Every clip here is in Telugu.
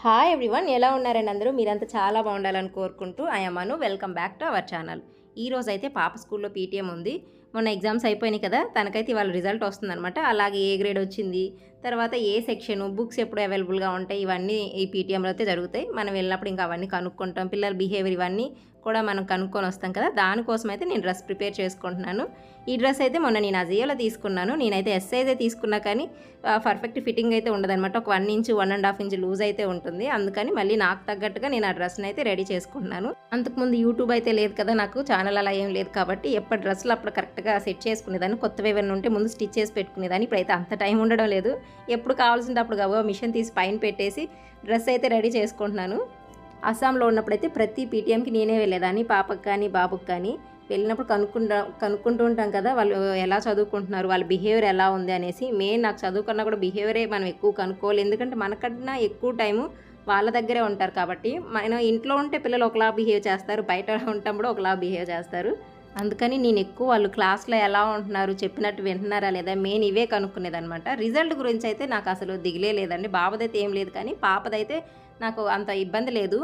హాయ్ ఎవ్రీవన్ ఎలా ఉన్నారండి అందరూ? మీరంతా చాలా బాగుండాలని కోరుకుంటూ I'm welcome back to our channel ఈ రోజు అయితే పాప స్కూల్లో పీటీఎం ఉంది. మొన్న ఎగ్జామ్స్ అయిపోయినాయి కదా తనకైతే ఇవాళ రిజల్ట్ వస్తుందనమాట అలాగే ఏ గ్రేడ్ వచ్చింది తర్వాత ఏ సెక్షన్ బుక్స్ ఎప్పుడు అవైలబుల్గా ఉంటాయి ఇవన్నీ ఈ పీటీఎంలో అయితే జరుగుతాయి. మనం వెళ్ళినప్పుడు ఇంకా అవన్నీ కనుక్కుంటాం. పిల్లల బిహేవియర్ ఇవన్నీ కూడా మనం కనుక్కొని వస్తాం కదా. దానికోసం అయితే నేను డ్రెస్ ప్రిపేర్ చేసుకుంటున్నాను. ఈ డ్రెస్ అయితే మొన్న నేను అజియోలో తీసుకున్నాను. నేనైతే ఎస్ సైజే తీసుకున్నా కానీ పర్ఫెక్ట్ ఫిట్టింగ్ అయితే ఉండదనమాట ఒక one inch one and half inch loose అయితే ఉంటుంది. అందుకని మళ్ళీ నాకు తగ్గట్టుగా నేను ఆ డ్రెస్ని అయితే రెడీ చేసుకుంటున్నాను. అంతకుముందు యూట్యూబ్ అయితే లేదు కదా నాకు ఛానల్ అలా ఏం లేదు కాబట్టి ఎప్పటి డ్రెస్సులు అప్పుడు కరెక్ట్గా సెట్ చేసుకునేదాన్ని కొత్తవి ఏమైనా ఉంటే ముందు స్టిచ్ చేసి పెట్టుకునేదాన్ని. ఇప్పుడైతే అంత టైం ఉండడం లేదు. ఎప్పుడు కావాల్సింది అప్పుడు గబగబా మిషన్ తీసి పైన పెట్టేసి డ్రెస్ అయితే రెడీ చేసుకుంటున్నాను. అస్సాంలో ఉన్నప్పుడైతే ప్రతి పీటీఎంకి నేనే వెళ్ళేదాన్ని. పాపకు కానీ బాబుకి కానీ వెళ్ళినప్పుడు కనుక్కుంటా కనుక్కుంటూ ఉంటాం కదా వాళ్ళు ఎలా చదువుకుంటున్నారు వాళ్ళ బిహేవియర్ ఎలా ఉంది అనేసి. మెయిన్ నాకు చదువుకున్నా కూడా బిహేవియరే మనం ఎక్కువ కనుక్కోవాలి. ఎందుకంటే మనకన్నా ఎక్కువ టైము వాళ్ళ దగ్గరే ఉంటారు కాబట్టి. మనం ఇంట్లో ఉంటే పిల్లలు ఒకలా బిహేవ్ చేస్తారు బయట ఉంటాం కూడా ఒకలా బిహేవ్ చేస్తారు. అందుకని నేను ఎక్కువ వాళ్ళు క్లాస్లో ఎలా ఉంటున్నారు చెప్పినట్టు వింటున్నారా లేదా మెయిన్ ఇవే కనుక్కునేదనమాట రిజల్ట్ గురించి అయితే నాకు అసలు దిగిలే లేదండి. బాబదైతే ఏం లేదు కానీ పాపదైతే నాకు అంత ఇబ్బంది లేదు.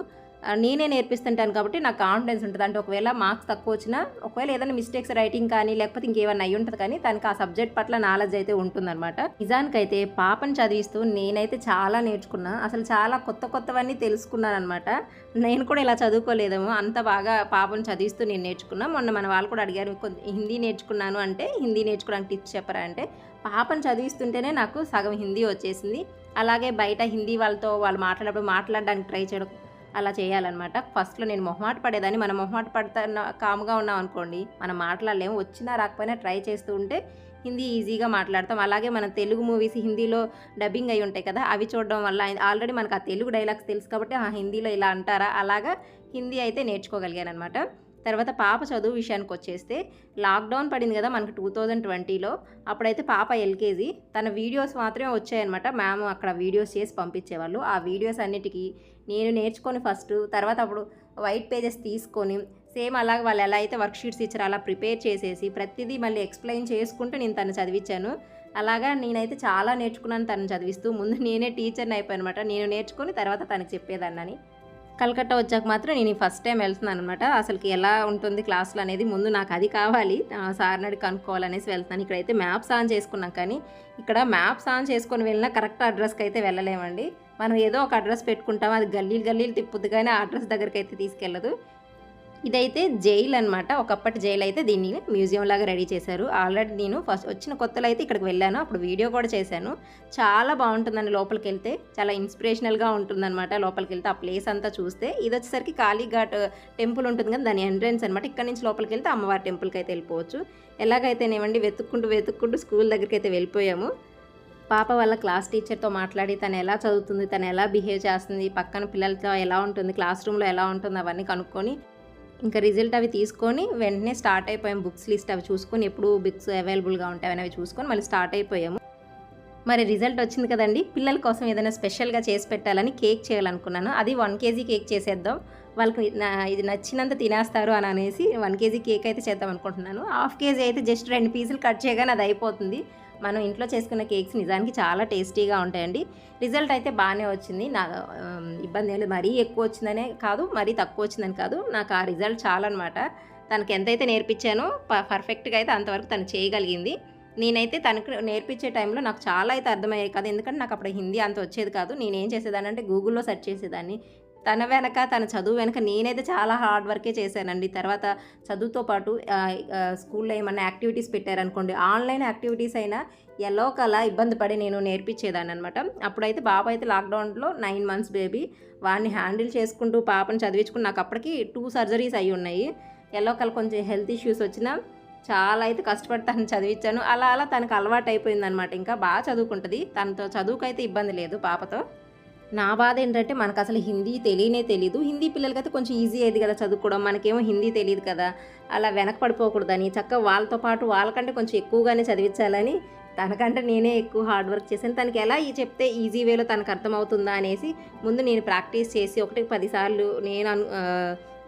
నేనే నేర్పిస్తుంటాను కాబట్టి నాకు కాన్ఫిడెన్స్ ఉంటుంది. అంటే ఒకవేళ మార్క్స్ తక్కువ వచ్చినా ఒకవేళ ఏదైనా మిస్టేక్స్ రైటింగ్ కానీ లేకపోతే ఇంకేమైనా అయ్యి ఉంటుంది కానీ తనకి ఆ సబ్జెక్ట్ పట్ల నాలెడ్జ్ అయితే ఉంటుందన్నమాట. నిజానికైతే పాపని చదివిస్తూ నేనైతే చాలా నేర్చుకున్నా. అసలు చాలా కొత్త కొత్తవన్నీ తెలుసుకున్నాను అనమాట నేను కూడా ఇలా చదువుకోలేదేమో అంత బాగా పాపను చదివిస్తూ నేను నేర్చుకున్నా. మొన్న మన వాళ్ళు కూడా అడిగారు "కొద్ది హిందీ నేర్చుకున్నాను అంటే హిందీ నేర్చుకోవడానికి టిప్స్ చెప్పరా? అంటే పాపను చదివిస్తుంటేనే నాకు సగం హిందీ వచ్చేసింది. అలాగే బయట హిందీ వాళ్ళతో వాళ్ళు మాట్లాడేటప్పుడు మాట్లాడడానికి ట్రై చేయడం అలా చేయాలన్నమాట. ఫస్ట్లో నేను మొహమాట పడేదాన్ని. మనం మొహమాట పడతా కాముగా ఉన్నాం అనుకోండి మనం మాట్లాడలేము. వచ్చినా రాకపోయినా ట్రై చేస్తూ ఉంటే హిందీ ఈజీగా మాట్లాడతాం. అలాగే మన తెలుగు మూవీస్ హిందీలో డబ్బింగ్ అయి ఉంటాయి కదా అవి చూడడం వల్ల ఆల్రెడీ మనకు ఆ తెలుగు డైలాగ్స్ తెలుసు కాబట్టి ఆ హిందీలో ఇలా అంటారా? అలాగా హిందీ అయితే నేర్చుకోగలిగాను అనమాట తర్వాత పాప చదువు విషయానికి వచ్చేస్తే లాక్డౌన్ పడింది కదా మనకి టూ థౌజండ్ ట్వంటీలో. అప్పుడైతే పాప ఎల్కేజీ. తన వీడియోస్ మాత్రమే వచ్చాయన్నమాట. మ్యామ్ అక్కడ వీడియోస్ చేసి పంపించేవాళ్ళు. ఆ వీడియోస్ అన్నిటికీ నేను నేర్చుకొని ఫస్ట్ తర్వాత అప్పుడు వైట్ పేజెస్ తీసుకొని సేమ్ అలాగే వాళ్ళు ఎలా అయితే వర్క్షీట్స్ ఇచ్చారో అలా ప్రిపేర్ చేసేసి ప్రతిదీ మళ్ళీ ఎక్స్ప్లెయిన్ చేసుకుంటూ నేను తను చదివించాను అలాగా నేనైతే చాలా నేర్చుకున్నాను తను చదివిస్తూ. ముందు నేనే టీచర్ని అయిపోయానమాట. నేను నేర్చుకొని తర్వాత తనకి చెప్పేదాన్నని కలకట్ట వచ్చాక మాత్రం నేను ఫస్ట్ టైం వెళ్తున్నాను అనమాట అసలుకి ఎలా ఉంటుంది క్లాసులు అనేది ముందు నాకు అది కావాలి. సార్ని అడిగి కనుక్కోవాలనేసి వెళ్తున్నాను. ఇక్కడైతే మ్యాప్స్ ఆన్ చేసుకున్నాం కానీ ఇక్కడ మ్యాప్స్ ఆన్ చేసుకొని వెళ్ళినా కరెక్ట్ అడ్రస్కి అయితే వెళ్ళలేమండి. మనం ఏదో ఒక అడ్రస్ పెట్టుకుంటాం. అది గల్లీలు గల్లీలు తిప్పుద్ది కానీ ఆ అడ్రస్ దగ్గరికి అయితే తీసుకెళ్ళదు. ఇదైతే జైల్ అనమాట ఒకప్పటి జైలు అయితే దీన్ని మ్యూజియం లాగా రెడీ చేశారు. ఆల్రెడీ నేను ఫస్ట్ వచ్చిన కొత్తలో అయితే ఇక్కడికి వెళ్ళాను. అప్పుడు వీడియో కూడా చేశాను. చాలా బాగుంటుందండి లోపలికి వెళ్తే చాలా ఇన్స్పిరేషనల్గా ఉంటుందన్నమాట లోపలికి వెళ్తే ఆ ప్లేస్ అంతా చూస్తే. ఇది వచ్చేసరికి కాళీఘాట్ టెంపుల్ ఉంటుంది కదా దాని ఎంట్రన్స్ అనమాట ఇక్కడ నుంచి లోపలికి వెళ్తే అమ్మవారి టెంపుల్కి అయితే వెళ్ళిపోవచ్చు. ఎలాగైతేనేమండి వెతుక్కుంటూ వెతుక్కుంటూ స్కూల్ దగ్గరికి అయితే వెళ్ళిపోయాము. పాప వాళ్ళ క్లాస్ టీచర్తో మాట్లాడి తను ఎలా చదువుతుంది తను ఎలా బిహేవ్ చేస్తుంది పక్కన పిల్లలతో ఎలా ఉంటుంది క్లాస్ రూమ్లో ఎలా ఉంటుంది అవన్నీ కనుక్కొని ఇంకా రిజల్ట్ అవి తీసుకొని వెంటనే స్టార్ట్ అయిపోయాం బుక్స్ లిస్ట్ అవి చూసుకొని ఎప్పుడు బుక్స్ అవైలబుల్గా ఉంటాయి అవి చూసుకొని మళ్ళీ స్టార్ట్ అయిపోయాము. మరి రిజల్ట్ వచ్చింది కదండి పిల్లల కోసం ఏదైనా స్పెషల్గా చేసి పెట్టాలని కేక్ చేయాలనుకున్నాను. అది వన్ కేజీ కేక్ చేసేద్దాం. వాళ్ళకి ఇది నచ్చినంత తినేస్తారు అని అనేసి వన్ కేజీ కేక్ అయితే చేద్దాం అనుకుంటున్నాను. హాఫ్ కేజీ అయితే జస్ట్ రెండు పీసులు కట్ చేయగానే అది అయిపోతుంది. మనం ఇంట్లో చేసుకున్న కేక్స్ నిజానికి చాలా టేస్టీగా ఉంటాయండి. రిజల్ట్ అయితే బాగానే వచ్చింది. నా ఇబ్బంది ఏం లేదు. మరీ ఎక్కువ వచ్చిందనే కాదు మరీ తక్కువ వచ్చిందని కాదు. నాకు ఆ రిజల్ట్ చాలన్నమాట. తనకి ఎంతైతే నేర్పించానో పర్ఫెక్ట్గా అయితే అంతవరకు తను చేయగలిగింది. నేనైతే తనకు నేర్పించే టైంలో నాకు చాలా అయితే అర్థమయ్యాయి కదా. ఎందుకంటే నాకు అప్పుడు హిందీ అంత వచ్చేది కాదు. నేనేం చేసేదాన్ని అంటే గూగుల్లో సెర్చ్ చేసేదాన్ని. తన వెనక తన చదువు వెనక నేనైతే చాలా హార్డ్ వర్కే చేశానండి. తర్వాత చదువుతో పాటు స్కూల్లో ఏమన్నా యాక్టివిటీస్ పెట్టారనుకోండి ఆన్లైన్ యాక్టివిటీస్ అయినా ఎల్లో కలా ఇబ్బంది పడి నేను నేర్పించేదాన్ని అనమాట అప్పుడైతే బాబు అయితే లాక్డౌన్లో నైన్ మంత్స్ బేబీ వాడిని హ్యాండిల్ చేసుకుంటూ పాపను చదివించుకుని నాకు అప్పటికి టూ సర్జరీస్ అయి ఉన్నాయి. ఎల్లో కల కొంచెం హెల్త్ ఇష్యూస్ వచ్చినా చాలా అయితే కష్టపడి తను చదివించాను. అలా అలా తనకు అలవాటు అయిపోయింది అనమాట ఇంకా బాగా చదువుకుంటుంది. తనతో చదువుకైతే ఇబ్బంది లేదు పాపతో. నా బాధ ఏంటంటే మనకు అసలు హిందీ తెలియనే తెలియదు హిందీ పిల్లలకైతే కొంచెం ఈజీ అయ్యేది కదా చదువుకోవడం. మనకేమో హిందీ తెలియదు కదా. అలా వెనక పడిపోకూడదని చక్కగా వాళ్ళతో పాటు వాళ్ళకంటే కొంచెం ఎక్కువగానే చదివించాలని తనకంటే నేనే ఎక్కువ హార్డ్ వర్క్ చేశాను. తనకి ఎలా ఈ చెప్తే ఈజీ వేలో తనకు అర్థమవుతుందా అనేసి ముందు నేను ప్రాక్టీస్ చేసి ఒకటికి పదిసార్లు నేను అను-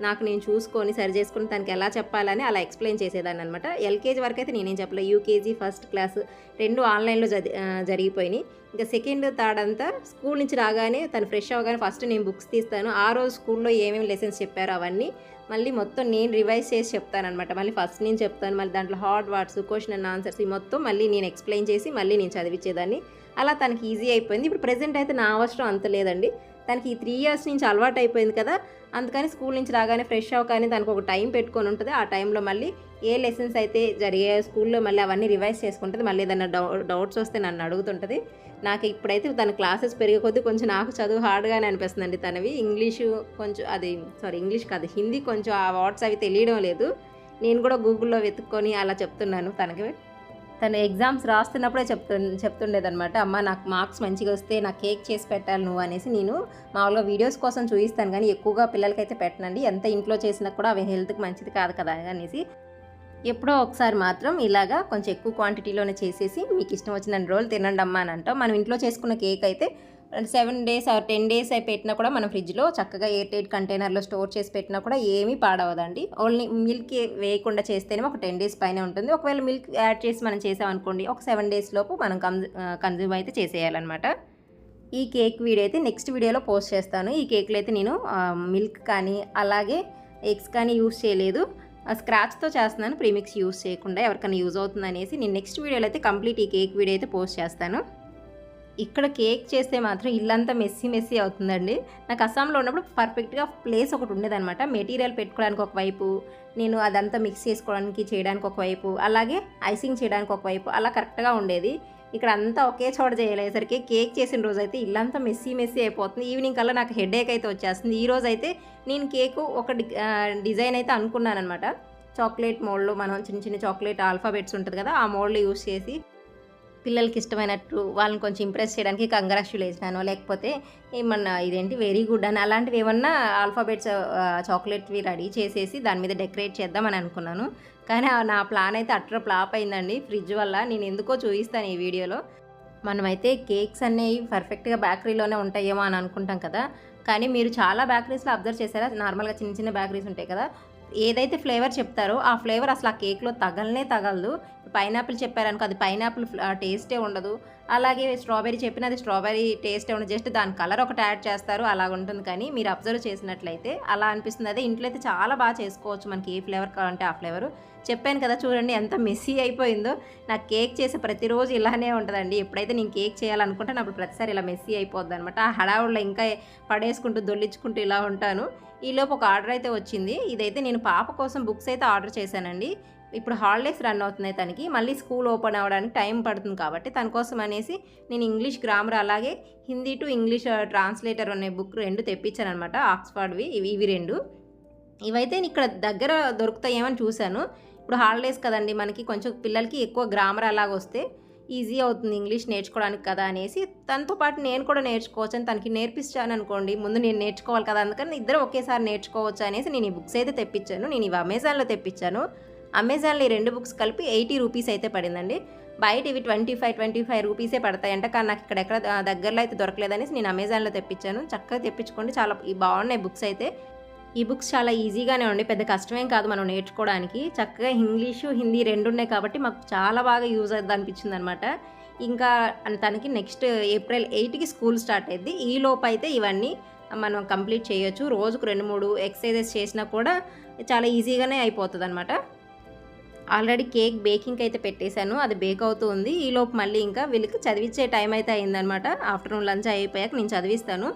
నాకు నేను చూసుకొని సరి చేసుకుని తనకి ఎలా చెప్పాలని అలా ఎక్స్ప్లెయిన్ చేసేదాన్ని అనమాట ఎల్కేజీ వరకు అయితే నేనేం చెప్పలేదు యూకేజీ ఫస్ట్ క్లాస్ రెండు ఆన్లైన్లో జరిగిపోయినాయి. ఇంకా సెకండ్ థర్డ్ అంతా స్కూల్ నుంచి రాగానే తను ఫ్రెష్ అవ్వగానే ఫస్ట్ నేను బుక్స్ తీస్తాను. ఆ రోజు స్కూల్లో ఏమేమి లెసన్స్ చెప్పారో అవన్నీ మళ్ళీ మొత్తం నేను రివైజ్ చేసి చెప్తానమాట మళ్ళీ ఫస్ట్ నేను చెప్తాను మళ్ళీ దాంట్లో hard words question and answers ఈ మొత్తం మళ్ళీ నేను ఎక్స్ప్లెయిన్ చేసి మళ్ళీ నేను చదివించేదాన్ని అలా తనకి ఈజీ అయిపోయింది. ఇప్పుడు ప్రెసెంట్ అయితే నా అవసరం అంత లేదండి. తనకి ఈ త్రీ ఇయర్స్ నుంచి అలవాటు అయిపోయింది కదా. అందుకని స్కూల్ నుంచి రాగానే ఫ్రెష్ అవ్వగానే దానికి ఒక టైం పెట్టుకొని ఉంటుంది. ఆ టైంలో మళ్ళీ ఏ లెసన్స్ అయితే జరిగే స్కూల్లో మళ్ళీ అవన్నీ రివైజ్ చేసుకుంటుంది మళ్ళీ ఏదైనా డౌ డౌట్స్ వస్తే నన్ను అడుగుతుంటుంది. నాకు ఇప్పుడైతే తన క్లాసెస్ పెరిగే కొద్దీ కొంచెం నాకు చదువు హార్డ్గానే అనిపిస్తుందండి తనవి. ఇంగ్లీషు కొంచెం అది సారీ ఇంగ్లీష్ కాదు హిందీ కొంచెం ఆ వర్డ్స్ అవి తెలియడం లేదు. నేను కూడా గూగుల్లో వెతుక్కొని అలా చెప్తున్నాను తనకి. తను ఎగ్జామ్స్ రాస్తున్నప్పుడే చెప్తు చెప్తుండేదనమాట అమ్మ నాకు మార్క్స్ మంచిగా వస్తే నాకు కేక్ చేసి పెట్టాలి నువ్వు అనేసి. నేను మామూలుగా వీడియోస్ కోసం చూపిస్తాను కానీ ఎక్కువగా పిల్లలకైతే పెట్టనండి. ఎంత ఇంట్లో చేసినా కూడా అవి హెల్త్కి మంచిది కాదు కదా అనేసి. ఎప్పుడో ఒకసారి మాత్రం ఇలాగా కొంచెం ఎక్కువ క్వాంటిటీలోనే చేసేసి మీకు ఇష్టం వచ్చిన రోజులు తినండి అమ్మా అని అంటాం. మనం ఇంట్లో చేసుకున్న కేక్ అయితే seven days or ten days అయి పెట్టినా కూడా మనం ఫ్రిడ్జ్లో చక్కగా ఎయిట్ ఎయిట్ కంటైనర్లో స్టోర్ చేసి పెట్టినా కూడా ఏమీ పాడవదండి. ఓన్లీ మిల్క్ వేయకుండా చేస్తేనే ఒక టెన్ డేస్ పైన ఉంటుంది. ఒకవేళ మిల్క్ యాడ్ చేసి మనం చేసామనుకోండి ఒక సెవెన్ డేస్ లోపు మనం కన్జ్యూమ్ అయితే చేసేయాలన్నమాట. ఈ కేక్ వీడియో అయితే నెక్స్ట్ వీడియోలో పోస్ట్ చేస్తాను. ఈ కేక్లో అయితే నేను మిల్క్ కానీ అలాగే ఎగ్స్ కానీ యూస్ చేయలేదు. స్క్రాచ్తో చేస్తున్నాను. ప్రీమిక్స్ యూస్ చేయకుండా ఎవరికైనా యూజ్ అవుతుంది అనేసి నేను నెక్స్ట్ వీడియోలో అయితే కంప్లీట్ ఈ కేక్ వీడియో అయితే పోస్ట్ చేస్తాను. ఇక్కడ కేక్ చేస్తే మాత్రం ఇల్లంతా మెస్సీ మెస్సీ అవుతుందండి. నాకు అస్సాంలో ఉన్నప్పుడు పర్ఫెక్ట్గా ప్లేస్ ఒకటి ఉండేదన్నమాట. మెటీరియల్ పెట్టుకోవడానికి ఒకవైపు నేను అదంతా మిక్స్ చేసుకోవడానికి చేయడానికి ఒకవైపు అలాగే ఐసింగ్ చేయడానికి ఒకవైపు అలా కరెక్ట్గా ఉండేది. ఇక్కడ అంతా ఒకే చోట చేయలేసరికి కేక్ చేసిన రోజు అయితే ఇల్లంతా మెస్సీ మెస్సీ అయిపోతుంది. ఈవినింగ్ కల్లా నాకు హెడేక్ అయితే వచ్చేస్తుంది. ఈ రోజు అయితే నేను కేకు ఒక డిజైన్ అయితే అనుకున్నాను అనమాట చాక్లెట్ మోల్డ్లో మనం చిన్న చిన్న చాక్లెట్ ఆల్ఫాబెట్స్ ఉంటుంది కదా ఆ మోల్డ్ యూస్ చేసి పిల్లలకి ఇష్టమైనట్టు వాళ్ళని కొంచెం ఇంప్రెస్ చేయడానికి కంగ్రాచులేషను లేకపోతే ఏమన్నా ఇదేంటి వెరీ గుడ్ అని అలాంటివి ఏమన్నా ఆల్ఫాబెట్స్ చాక్లెట్వి రెడీ చేసేసి దాని మీద డెకరేట్ చేద్దామని అనుకున్నాను. కానీ ఆ నా ప్లాన్ అయితే అట్ర ఫ్లాప్ అయిందండి. ఫ్రిడ్జ్ వల్ల నేను ఎందుకో చూపిస్తాను ఈ వీడియోలో. మనమైతే కేక్స్ అనేవి పర్ఫెక్ట్గా బేకరీలోనే ఉంటాయేమో అని అనుకుంటాం కదా. కానీ మీరు చాలా బేకరీస్లో అబ్జర్వ్ చేశారా? నార్మల్గా చిన్న చిన్న బేకరీస్ ఉంటాయి కదా. ఏదైతే ఫ్లేవర్ చెప్తారో ఆ ఫ్లేవర్ అసలు ఆ కేక్లో తగలనే తగలదు. పైనాపిల్ చెప్పారనుకో అది పైనాపిల్ టేస్టే ఉండదు. అలాగే స్ట్రాబెరీ చెప్పిన అది స్ట్రాబెరీ టేస్ట్ ఏమైనా జస్ట్ దాని కలర్ ఒకటి యాడ్ చేస్తారు అలా ఉంటుంది. కానీ మీరు అబ్జర్వ్ చేసినట్లయితే అలా అనిపిస్తుంది. అదే ఇంట్లో అయితే చాలా బాగా చేసుకోవచ్చు మనకి ఏ ఫ్లేవర్ కావాలంటే ఆ ఫ్లేవర్. చెప్పాను కదా చూడండి ఎంత మెస్సీ అయిపోయిందో. నాకు కేక్ చేసే ప్రతిరోజు ఇలానే ఉంటుందండి. ఎప్పుడైతే నేను కేక్ చేయాలనుకుంటాను అప్పుడు ప్రతిసారి ఇలా మెస్సీ అయిపోద్ది అనమాట ఆ హడావుల్లో ఇంకా పడేసుకుంటూ దొల్లించుకుంటూ ఇలా ఉంటాను. ఈలోపు ఒక ఆర్డర్ అయితే వచ్చింది. ఇదైతే నేను పాప కోసం బుక్స్ అయితే ఆర్డర్ చేశానండి. ఇప్పుడు హాలిడేస్ రన్ అవుతున్నాయి తనకి. మళ్ళీ స్కూల్ ఓపెన్ అవ్వడానికి టైం పడుతుంది కాబట్టి తన కోసం అనేసి నేను ఇంగ్లీష్ గ్రామర్ అలాగే హిందీ టు ఇంగ్లీష్ ట్రాన్స్లేటర్ అనే బుక్ రెండు తెప్పించాను అనమాట ఆక్స్ఫర్డ్వి ఇవి ఇవి రెండు. ఇవైతే ఇక్కడ దగ్గర దొరుకుతాయేమని చూశాను. ఇప్పుడు హాలిడేస్ కదండి మనకి కొంచెం పిల్లలకి ఎక్కువ గ్రామర్ అలాగ వస్తే ఈజీ అవుతుంది ఇంగ్లీష్ నేర్చుకోవడానికి కదా అనేసి తనతో పాటు నేను కూడా నేర్చుకోవచ్చు అని తనకి నేర్పిస్తాను అనుకోండి. ముందు నేను నేర్చుకోవాలి కదా అందుకని ఇద్దరు ఒకేసారి నేర్చుకోవచ్చు అనేసి నేను ఈ బుక్స్ అయితే తెప్పించాను. నేను ఇవి అమెజాన్లో తెప్పించాను. అమెజాన్లో ఈ రెండు బుక్స్ కలిపి ఎయిటీ రూపీస్ అయితే పడిందండి. బయట ఇవి ట్వంటీ ఫైవ్ ట్వంటీ ఫైవ్ రూపీసే పడతాయంట. కానీ నాకు ఇక్కడ ఎక్కడ దగ్గరలో అయితే దొరకలేదనేసి నేను అమెజాన్లో తెప్పించాను. చక్కగా తెప్పించుకోండి. చాలా ఈ బాగున్నాయి బుక్స్ అయితే. ఈ బుక్స్ చాలా ఈజీగానే ఉండి పెద్ద కష్టమేం కాదు మనం నేర్చుకోవడానికి. చక్కగా ఇంగ్లీషు హిందీ రెండు ఉన్నాయి కాబట్టి మాకు చాలా బాగా యూజ్ అవుతుంది అనిపించింది అనమాట ఇంకా తనకి నెక్స్ట్ ఏప్రిల్ ఎయిట్కి స్కూల్ స్టార్ట్ అయింది ఈ లోపు అయితే ఇవన్నీ మనం కంప్లీట్ చేయొచ్చు. రోజుకు రెండు మూడు ఎక్సర్సైజెస్ చేసినా కూడా చాలా ఈజీగానే అయిపోతుంది అనమాట ఆల్రెడీ కేక్ బేకింగ్ అయితే పెట్టేశాను అది బేక్ అవుతూ ఉంది ఈ లోపు మళ్ళీ ఇంకా వీళ్ళకి చదివించే టైం అయితే అయిందనమాట ఆఫ్టర్నూన్ లంచ్ అయిపోయాక నేను చదివిస్తాను.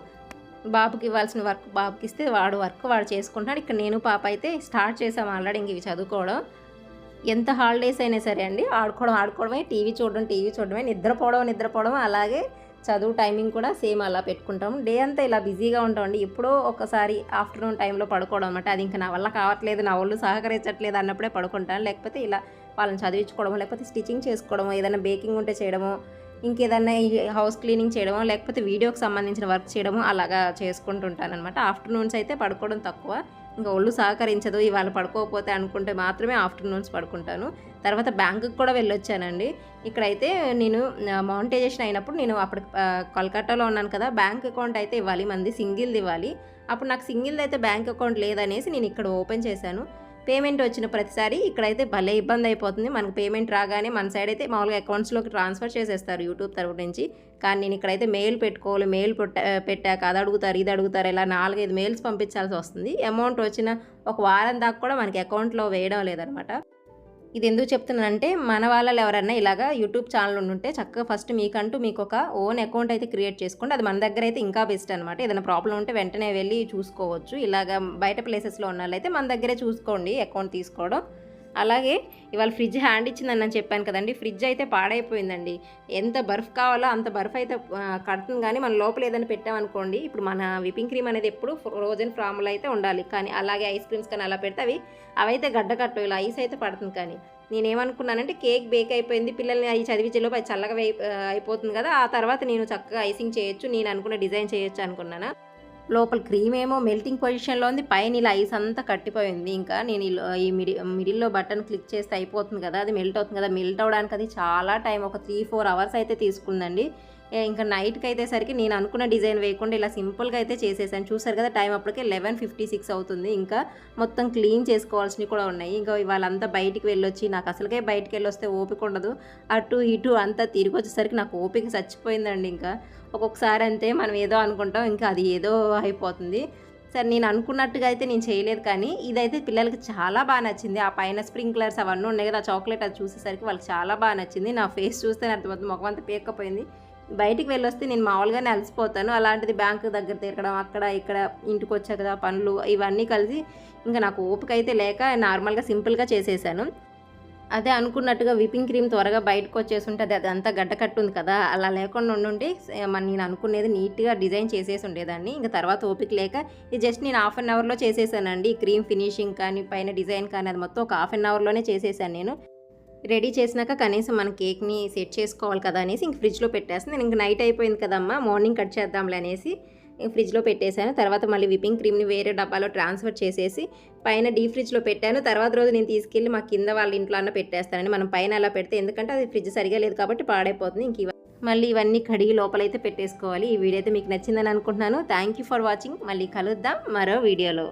బాబుకి ఇవ్వాల్సిన వర్క్ బాబుకి ఇస్తే వాడు వర్క్ వాడు చేసుకుంటున్నాడు. ఇక్కడ నేను పాప అయితే స్టార్ట్ చేసాము ఆల్రెడీ ఇంక ఇవి చదువుకోవడం. ఎంత హాలిడేస్ అయినా సరే అండి ఆడుకోవడం ఆడుకోవడమే టీవీ చూడడం టీవీ చూడడమే నిద్రపోవడం నిద్రపోవడం అలాగే చదువు టైమింగ్ కూడా సేమ్ అలా పెట్టుకుంటాం. డే అంతా ఇలా బిజీగా ఉంటామండి. ఎప్పుడో ఒకసారి ఆఫ్టర్నూన్ టైంలో పడుకోవడం అనమాట అది ఇంకా నా వల్ల కావట్లేదు. నా ఒళ్ళు సహకరించట్లేదు అన్నప్పుడే పడుకుంటాను. లేకపోతే ఇలా వాళ్ళని చదివించుకోవడము లేకపోతే స్టిచ్చింగ్ చేసుకోవడము ఏదైనా బేకింగ్ ఉంటే చేయడము ఇంకేదన్నా హౌస్ క్లీనింగ్ చేయడమో లేకపోతే వీడియోకి సంబంధించిన వర్క్ చేయడము అలాగా చేసుకుంటుంటాను అనమాట ఆఫ్టర్నూన్స్ అయితే పడుకోవడం తక్కువ. ఇంకా ఒళ్ళు సహకరించదు. ఇవాళ పడుకోకపోతే అనుకుంటే మాత్రమే ఆఫ్టర్నూన్స్ పడుకుంటాను. తర్వాత బ్యాంకుకి కూడా వెళ్ళొచ్చానండి. ఇక్కడైతే నేను మౌంటైజేషన్ అయినప్పుడు నేను అప్పుడు కలకట్టాలో కోల్కతాలో ఉన్నాను కదా బ్యాంక్ అకౌంట్ అయితే ఇవ్వాలి మంది సింగిల్ది ఇవ్వాలి. అప్పుడు నాకు సింగిల్ది అయితే బ్యాంక్ అకౌంట్ లేదనేసి నేను ఇక్కడ ఓపెన్ చేశాను. పేమెంట్ వచ్చిన ప్రతిసారి ఇక్కడైతే భలే ఇబ్బంది అయిపోతుంది. మనకు పేమెంట్ రాగానే మన సైడ్ అయితే మామూలుగా అకౌంట్స్లోకి ట్రాన్స్ఫర్ చేసేస్తారు యూట్యూబ్ తరపు నుంచి. కానీ నేను ఇక్కడైతే మెయిల్ పెట్టుకోవాలి మెయిల్ పెట్టాక అది అడుగుతారు ఇది అడుగుతారు ఇలా నాలుగైదు మెయిల్స్ పంపించాల్సి వస్తుంది. అమౌంట్ వచ్చిన ఒక వారం దాకా కూడా మనకి అకౌంట్లో వేయడం లేదనమాట. ఇది ఎందుకు చెప్తున్నానంటే మన వాళ్ళలో ఎవరైనా ఇలాగా యూట్యూబ్ ఛానల్ ఉంటే చక్కగా ఫస్ట్ మీకంటూ మీకు ఒక ఓన్ అకౌంట్ అయితే క్రియేట్ చేసుకోండి. అది మన దగ్గర అయితే ఇంకా బెస్ట్ అనమాట ఏదైనా ప్రాబ్లం ఉంటే వెంటనే వెళ్ళి చూసుకోవచ్చు. ఇలాగా బయట ప్లేసెస్లో ఉన్న వాళ్ళైతే మన దగ్గరే చూసుకోండి అకౌంట్ తీసుకోవడం. అలాగే ఇవాళ ఫ్రిడ్జ్ హ్యాండ్ ఇచ్చిందని నేను చెప్పాను కదండి ఫ్రిడ్జ్ అయితే పాడైపోయిందండి. ఎంత బర్ఫ్ కావాలో అంత బర్ఫ్ అయితే కడుతుంది కానీ మన లోపల ఏదైనా పెట్టామనుకోండి ఇప్పుడు మన విపింగ్ క్రీమ్ అనేది ఎప్పుడు ఫ్రోజన్ ఫామ్లో అయితే ఉండాలి. కానీ అలాగే ఐస్ క్రీమ్స్ కానీ అలా పెడితే అవి అవైతే గడ్డ కట్టు ఇలా ఐస్ అయితే పడుతుంది కానీ. నేనేమనుకున్నానంటే కేక్ బేక్ అయిపోయింది పిల్లల్ని అవి చదివించేలోపు అది చల్లగా అయిపోతుంది కదా ఆ తర్వాత నేను చక్కగా ఐసింగ్ చేయొచ్చు నేను అనుకున్న డిజైన్ చేయొచ్చు అనుకున్నాను? లోపల క్రీమ్ ఏమో మెల్టింగ్ పొజిషన్లో ఉంది. పైన ఇలా ఐస్ అంతా కట్టిపోయింది. ఇంకా నేను ఈ ఈ మిడి మిడిల్లో బటన్ క్లిక్ చేస్తే అయిపోతుంది కదా అది మెల్ట్ అవుతుంది కదా. మెల్ట్ అవడానికి అది చాలా టైం ఒక త్రీ ఫోర్ అవర్స్ అయితే తీసుకుందండి. ఇంకా నైట్కి అయితే సరికి నేను అనుకున్న డిజైన్ వేయకుండా ఇలా సింపుల్గా అయితే చేసేసాను. చూసారు కదా టైం అప్పటికే లెవెన్ ఫిఫ్టీ సిక్స్ అవుతుంది. ఇంకా మొత్తం క్లీన్ చేసుకోవాల్సినవి కూడా ఉన్నాయి. ఇంకా వాళ్ళంతా బయటికి వెళ్ళొచ్చి నాకు అసలుకే బయటికి వెళ్ళొస్తే ఓపిక ఉండదు. అటు ఇటు అంతా తిరిగి వచ్చేసరికి నాకు ఓపిక చచ్చిపోయిందండి ఇంకా. ఒక్కొక్కసారి అంతే మనం ఏదో అనుకుంటాం ఇంకా అది ఏదో అయిపోతుంది. సరే నేను అనుకున్నట్టుగా అయితే నేను చేయలేదు కానీ ఇదైతే పిల్లలకి చాలా బాగా నచ్చింది. ఆ పైన స్ప్రింక్లర్స్ అవన్నీ ఉన్నాయి కదా ఆ చాక్లెట్ అది చూసేసరికి వాళ్ళకి చాలా బాగా నచ్చింది. నా ఫేస్ చూస్తే అర్థమవుతుంది ముఖం అంతా పేకపోయింది బయటికి వెళ్ళొస్తే నేను మామూలుగానే అలసిపోతాను. అలాంటిది బ్యాంకు దగ్గర తిరగడం అక్కడ ఇక్కడ ఇంటికి వచ్చా కదా పనులు ఇవన్నీ కలిసి ఇంకా నాకు ఓపిక అయితే లేక నార్మల్గా సింపుల్గా చేసేసాను. అదే అనుకున్నట్టుగా విపింగ్ క్రీమ్ త్వరగా బయటకు ఉంటే అది అదంతా గడ్డ కట్టుంది కదా. అలా లేకుండా ఉండుంటే మన నేను అనుకునేది నీట్గా డిజైన్ చేసేసి ఉండేదాన్ని. ఇంకా తర్వాత ఓపిక లేక ఇది జస్ట్ నేను హాఫ్ అన్ అవర్లో చేసేసానండి. క్రీమ్ ఫినిషింగ్ కానీ పైన డిజైన్ కానీ అది మొత్తం ఒక హాఫ్ అన్ అవర్లోనే చేసేసాను నేను. రెడీ చేసినాక కనీసం మన కేక్ని సెట్ చేసుకోవాలి కదా అనేసి ఇంక ఫ్రిడ్జ్లో పెట్టేస్తాను. నేను ఇంక నైట్ అయిపోయింది కదమ్మా మార్నింగ్ కట్ చేద్దాంలే అనేసి ఫ్రిడ్జ్లో పెట్టేశాను. తర్వాత మళ్ళీ విపింగ్ క్రీమ్ని వేరే డబ్బాలో ట్రాన్స్ఫర్ చేసేసి పైన డీ ఫ్రిడ్జ్లో పెట్టాను. తర్వాత రోజు నేను తీసుకెళ్ళి మా కింద వాళ్ళ ఇంట్లో అన్న పెట్టేస్తానండి. మనం పైన అలా పెడితే ఎందుకంటే అది ఫ్రిడ్జ్ సరిగా లేదు కాబట్టి పాడైపోతుంది. ఇంక మళ్ళీ ఇవన్నీ కడిగి లోపలైతే పెట్టేసుకోవాలి. ఈ వీడియో అయితే మీకు నచ్చిందని అనుకుంటున్నాను. థ్యాంక్ యూ ఫర్ వాచింగ్ మళ్ళీ కలుద్దాం మరో వీడియోలో.